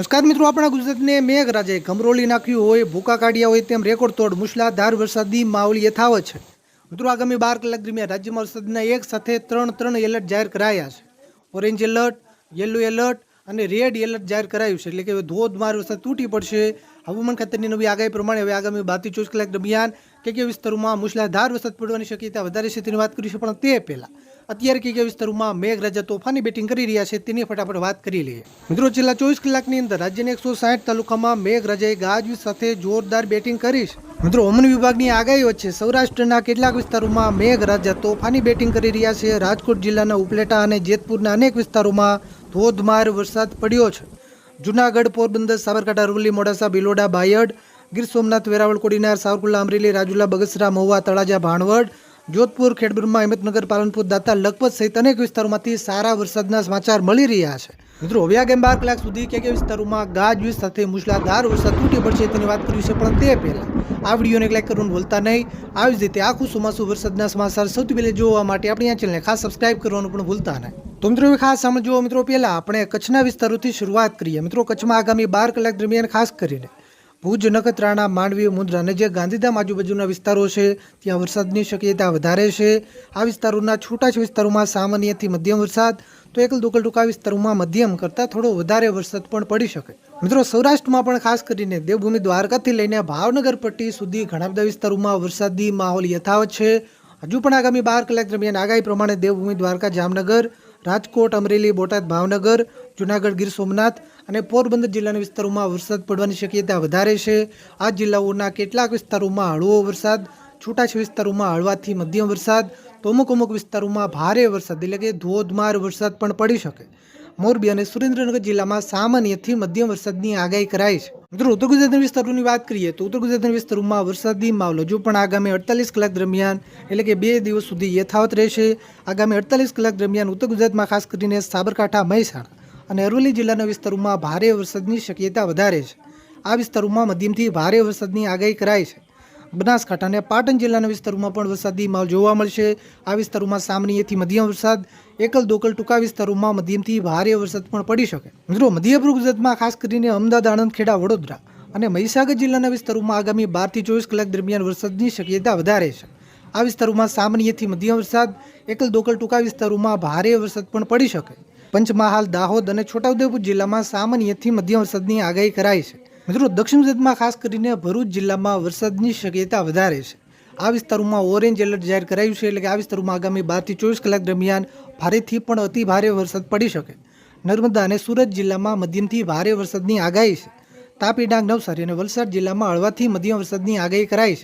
નમસ્કાર મિત્રો, આપણા ગુજરાતને મેઘરાજાએ ગમરોળી નાખ્યું હોય, ભૂકા કાઢ્યા હોય તેમ રેકોર્ડ તોડ મુશળધાર વરસાદી માહોલ યથાવત છે. મિત્રો, આગામી બાર કલાક દરમિયાન રાજ્યમાં વરસાદના એક સાથે ત્રણ ત્રણ એલર્ટ જાહેર કરાયા છે. ઓરેન્જ એલર્ટ, યલો એલર્ટ અને રેડ એલર્ટ જાહેર કરાયું છે. એટલે કે હવે ધોધમાર વરસાદ તૂટી પડશે. હવામાન ખાતાની નવી આગાહી પ્રમાણે હવે આગામી બારથી ચોવીસ કલાક દરમિયાન કે કે વિસ્તારોમાં મુશળધાર વરસાદ પડવાની શક્યતા વધારે છે તેની વાત કરીશું પણ તે પહેલાં. અત્યારે કઈ કયા વિસ્તારોમાં મેઘરાજા તોફાની બેટિંગ કરી રહ્યા છે તેની ફટાફટ વાત કરી લઈએ. મિત્રો, છેલ્લા ચોવીસ કલાકની અંદર રાજ્યના એકસો સાઠ તાલુકામાં મેઘરાજાએ ગાજવીજ સાથે જોરદાર બેટિંગ કરી છે. મિત્રો, હવામાન વિભાગની આગાહી વચ્ચે સૌરાષ્ટ્રના કેટલાક વિસ્તારોમાં મેઘરાજા તોફાની બેટિંગ કરી રહ્યા છે. રાજકોટ જિલ્લાના ઉપલેટા અને જેતપુરના અનેક વિસ્તારોમાં ધોધમાર વરસાદ પડ્યો છે. જુનાગઢ, પોરબંદર, સાબરકાંઠા, અરવલ્લી, મોડાસા, ભિલોડા, બાયડ, ગીર સોમનાથ, વેરાવળ, કોડીનાર, સાવરકુંડલા, અમરેલી, રાજુલા, બગસરા, મહુવા, તળાજા, ભાણવડ જોધપુર, ખેડબ્રહ્મા હિંમતનગર પાલનપુર, દાતા, લખપત સહિત અનેક વિસ્તારોમાંથી સારા વરસાદના સમાચાર મળી રહ્યા છે. મિત્રો હવે આગામી બાર કલાક સુધી કે કે વિસ્તારોમાં ગાજવીજ સાથે મુશળાધાર વરસાદ તૂટી પડશે તેની વાત કરી છે, પણ તે પહેલાં આ વિડીયોને લાઈક કરવાનું ભૂલતા નહીં. આવી જ રીતે આખું ચોમાસું વરસાદના સમાચાર સૌથી પહેલાં જોવા માટે આપણી આ ચેનલને ખાસ સબસ્ક્રાઇબ કરવાનું પણ ભૂલતા નહીં. તો મિત્રો ખાસ સમજો મિત્રો, પહેલાં આપણે કચ્છના વિસ્તારોથી શરૂઆત કરીએ. મિત્રો, કચ્છમાં આગામી બાર કલાક દરમિયાન ખાસ કરીને ભુજ નખત્રાણા, માંડવી, મુન્દ્રા અને જે ગાંધીધામ આજુબાજુના વિસ્તારો છે, ત્યાં વરસાદની શક્યતા વધારે છે. આ વિસ્તારોના છૂટા વિસ્તારોમાં સામાન્યથી મધ્યમ વરસાદ, તો એકલ દોકલ ટૂંકા વિસ્તારોમાં મધ્યમ કરતાં થોડો વધારે વરસાદ પણ પડી શકે. મિત્રો, સૌરાષ્ટ્રમાં પણ ખાસ કરીને દેવભૂમિ દ્વારકાથી લઈને ભાવનગર પટ્ટી સુધી ઘણા બધા વિસ્તારોમાં વરસાદી માહોલ યથાવત છે. હજુ પણ આગામી બાર કલાક દરમિયાન આગાહી પ્રમાણે દેવભૂમિ દ્વારકા, જામનગર, રાજકોટ, અમરેલી, બોટાદ, ભાવનગર જુનાગઢ ગીર સોમનાથ અને પોરબંદર જિલ્લાના વિસ્તારોમાં વરસાદ પડવાની શક્યતા વધારે છે. આ જિલ્લાઓના કેટલાક વિસ્તારોમાં હળવો વરસાદ છૂટાછ વિસ્તારોમાં હળવાથી મધ્યમ વરસાદ તો અમુક અમુક વિસ્તારોમાં ભારે વરસાદ એટલે કે ધોધમાર વરસાદ પણ પડી શકે. મોરબી અને સુરેન્દ્રનગર જિલ્લામાં સામાન્યથી મધ્યમ વરસાદની આગાહી કરાઈ છે. મિત્રો, ઉત્તર ગુજરાતના વિસ્તારોની વાત કરીએ તો ઉત્તર ગુજરાતના વિસ્તારોમાં વરસાદી માહોલ હજુ પણ આગામી અડતાલીસ કલાક દરમિયાન એટલે કે બે દિવસ સુધી યથાવત રહેશે. આગામી અડતાલીસ કલાક દરમિયાન ઉત્તર ગુજરાતમાં ખાસ કરીને સાબરકાંઠા, મહેસાણા અને અરવલ્લી જિલ્લાના વિસ્તારોમાં ભારે વરસાદની શક્યતા વધારે છે. આ વિસ્તારોમાં મધ્યમથી ભારે વરસાદની આગાહી કરાઈ છે. બનાસકાંઠા અને પાટણ જિલ્લાના વિસ્તારોમાં પણ વરસાદી માહોલ જોવા મળશે. આ વિસ્તારોમાં સામાન્યથી મધ્યમ વરસાદ, એકલ દોકલ ટૂંકા વિસ્તારોમાં મધ્યમથી ભારે વરસાદ પણ પડી શકે. મિત્રો મધ્ય ગુજરાતમાં ખાસ કરીને અમદાવાદ આણંદ ખેડા વડોદરા અને મહીસાગર જિલ્લાના વિસ્તારોમાં આગામી બારથી ચોવીસ કલાક દરમિયાન વરસાદની શક્યતા વધારે છે. આ વિસ્તારોમાં સામાન્યથી મધ્યમ વરસાદ, એકલ દોકલ ટૂંકા વિસ્તારોમાં ભારે વરસાદ પણ પડી શકે. પંચમહાલ, દાહોદ અને છોટાઉદેપુર જિલ્લામાં સામાન્યથી મધ્યમ વરસાદની આગાહી કરાઈ છે. મિત્રો, દક્ષિણ ગુજરાતમાં ખાસ કરીને ભરૂચ જિલ્લામાં વરસાદની શક્યતા વધારે છે. આ વિસ્તારોમાં ઓરેન્જ એલર્ટ જાહેર કરાયું છે એટલે કે આ વિસ્તારોમાં આગામી બારથી ચોવીસ કલાક દરમિયાન ભારેથી પણ અતિ ભારે વરસાદ પડી શકે. નર્મદા અને સુરત જિલ્લામાં મધ્યમથી ભારે વરસાદની આગાહી છે. તાપી ડાંગ, નવસારી અને વલસાડ જિલ્લામાં હળવાથી મધ્યમ વરસાદની આગાહી કરાઈ છે.